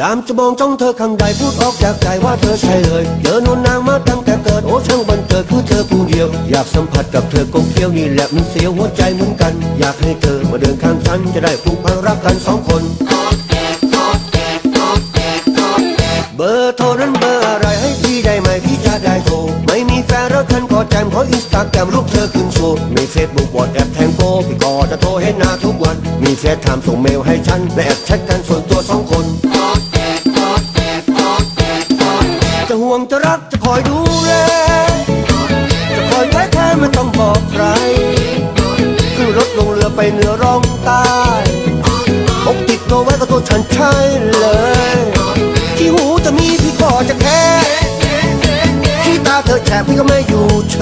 ยามจะมองจ้องเธอข้างใดพูดออกจากใจว่าเธอใช่เลยเจอนวนนางมาตั้งแต่เกิดโอ้ช่างบันเกิดคือเธอผู้เดียว อยากสัมผัสกับเธอกงเคี้ยวนี่แหละมันเสียวหัวใจเหมือนกัน อยากให้เธอมาเดินข้างฉันจะได้ผูกพันรักกันสองคน เบอร์โทรนั้นเบอร์อะไรให้พี่ได้ไหมพี่จะได้โทรไม่มีแฟนแล้วท่านก็แจมขออินสตาแกรมรูปเธอขึ้นโชว์ในเฟซบุ๊กวอทแอปแทงโกพี่ก็จะโทรให้หน้าทุกวัน มีเฟซไทม์ส่งเมลให้ฉันและแอปแชทกันส่วนตัวสองคน จะรักจะคอยดูแล จะคอยไว้แค่ไม่ต้องบอกใครขึ้นรถลงเรือไปเหนือร่องใต้อกติดตัวไว้ก็ตัวฉันใช่เลย ที่หูจะมีพี่ก็จะแค่ที่ตาเธอแฉะพี่ก็ไม่อยู่เฉ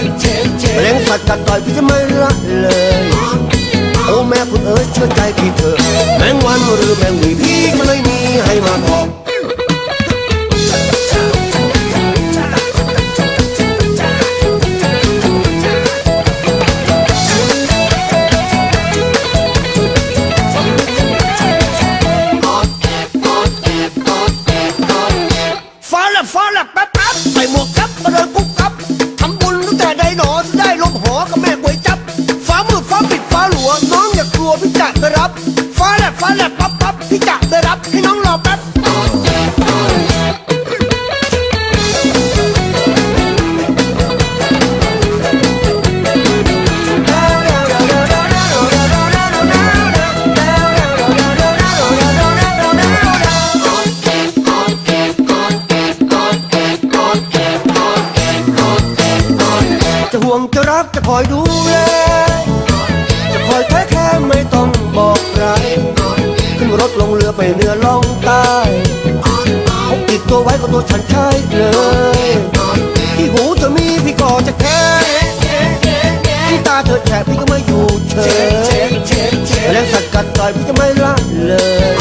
ยแมลงสัตว์กัดต่อยพี่จะไม่ละเลย โอ้แม่คุณเอ๋ยเชื่อใจพี่เถอะแมงวันหรือแมงวีพี่ วพี่จะได้รับฟ้าแลบฟ้าแลบปั๊บปั๊บพี่จะได้รับให้น้องรอแป๊บจะห่วงจะรักจะคอยดูแล คอยแท้แค่ไม่ต้องบอกใครขึ้นรถลงเรือไปเหนือล่องใต้พกติดตัวไว้ก็ตัวฉันใช่เลยที่หูจะมีพี่ก็จะแค่ที่ตาเธอแฉะพี่ก็ไม่อยู่เฉยแล้วสัตว์กัดต่อยพี่จะไม่ละเลย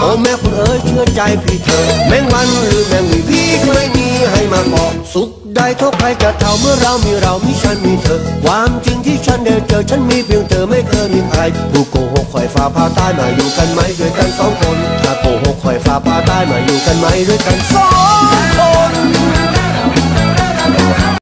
โอ้แม่คุณเอ๋ยเชื่อใจพี่เธอแมงวันหรือแมงวีพี่ก็ไม่มี ให้มาบอกสุขได้เท่าใครจะเท่าเมื่อเรามีเรามีฉันมีเธอ ความจริงที่ฉันได้เจอฉันมีเพียงเธอไม่เคยมีใครผู้โกหกคอยฟ้าพาใต้มาอยู่กันไหมด้วยกันสองคนถ้าโกหกคอยฟ้าพาใต้มาอยู่กันไหมด้วยกันสอง